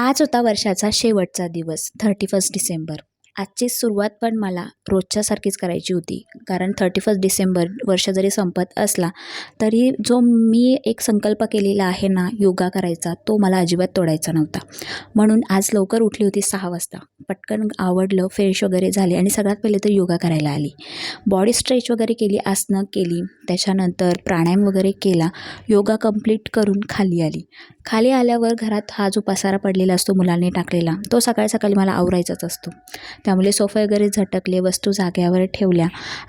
आज होता वर्षाचा शेवटचा दिवस थर्टी फर्स्ट डिसेंबर. आजची सुरुवात पण मला रोजच्यासारखीच करायची होती. कारण थर्टी फर्स्ट डिसेंबर वर्ष जरी संपत असला तरी जो मी एक संकल्प केलेला आहे ना योगा करायचा तो मला अजिबात तोडायचा नव्हता. म्हणून आज लवकर उठली होती सहा वाजता. पटकन आवडलं फ्रेश वगैरे झाले आणि सगळ्यात पहिले तर योगा करायला आली. बॉडी स्ट्रेच वगैरे केली आसनं केली. त्याच्यानंतर प्राणायाम वगैरे केला. योगा कंप्लीट करून खाली आली. खाली आल्यावर घरात हा जो पसारा पडलेला असतो मुलांनी टाकलेला. तो सकाळी सकाळी मला आवरायचाच असतो. त्यामुळे सोफे वगैरे झटकले वस्तू जाग्यावर ठेवल्या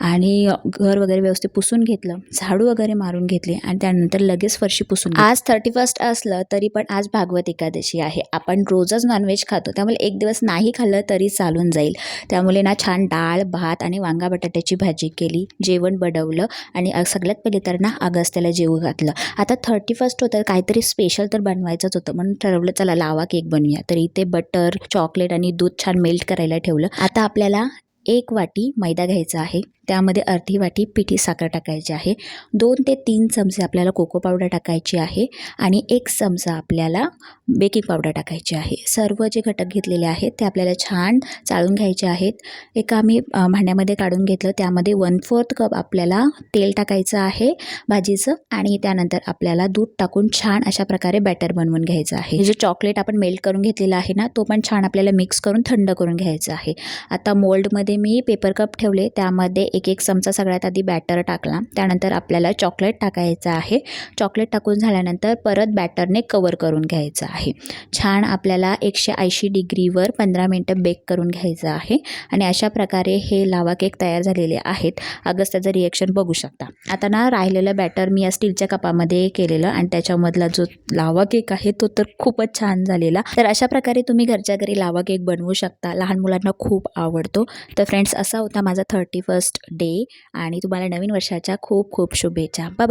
आणि घर वगैरे व्यवस्थित पुसून घेतलं झाडू वगैरे मारून घेतले आणि त्यानंतर लगेच फरशी पुसून आज थर्टी फर्स्ट असलं तरी पण आज भागवत एकादशी आहे. आपण रोजच नॉनव्हेज खातो. त्यामुळे एक दिवस नाही खाल्लं तरी चालून जाईल. त्यामुळे ना छान डाळ भात आणि वांगा बटाट्याची भाजी केली जेवण बडवलं आणि सगळ्यात पहिले तर ना अगस्त्याला जेवू घातलं. आता थर्टी फर्स्ट होतं काहीतरी स्पेशल तर बनवायचंच होतं. म्हणून ठरवलं चला लावा केक बनवूया. तर इथे बटर चॉकलेट आणि दूध छान मेल्ट करायला ठेवलं. आता आपल्याला एक वाटी मैदा घ्यायचा आहे. त्यामध्ये अर्धी वाटी पिठी साखर टाकायची आहे. दोन ते तीन चमचे आपल्याला कोको पावडर टाकायची आहे आणि एक चमचा आपल्याला बेकिंग पावडर टाकायची आहे. सर्व जे घटक घेतलेले आहेत ते आपल्याला छान चाळून घ्यायचे आहेत. एका आम्ही भांड्यामध्ये काढून घेतलं. त्यामध्ये वन फोर्थ कप आपल्याला तेल टाकायचं आहे भाजीचं आणि त्यानंतर आपल्याला दूध टाकून छान अशा प्रकारे बॅटर बनवून घ्यायचं आहे. जे चॉकलेट आपण मेल्ट करून घेतलेलं आहे ना तो पण छान आपल्याला मिक्स करून थंड करून घ्यायचा आहे. आता मोल्डमध्ये मी पेपर कप ठेवले. त्यामध्ये एक एक चमचा सगळ्यात आधी बॅटर टाकला. त्यानंतर आपल्याला चॉकलेट टाकायचं आहे. चॉकलेट टाकून झाल्यानंतर परत बॅटरने कवर करून घ्यायचं आहे. छान आपल्याला एकशे ऐंशी डिग्रीवर पंधरा मिनटं बेक करून घ्यायचं आहे. आणि अशा प्रकारे हे लावा केक तयार झालेले आहेत. अगस्त्याचं रिॲक्शन बघू शकता. आता ना राहिलेलं बॅटर मी या स्टीलच्या कपामध्ये केलेलं आणि त्याच्यामधला जो लावा केक आहे तो तर खूपच छान झालेला. तर अशा प्रकारे तुम्ही घरच्या घरी लावा केक बनवू शकता. लहान मुलांना खूप आवडतो. तर फ्रेंड्स असा होता माझा थर्टी फर्स्ट डे आणि तुम्हाला नवीन वर्षाच्या खूप खूप शुभेच्छा. बाबा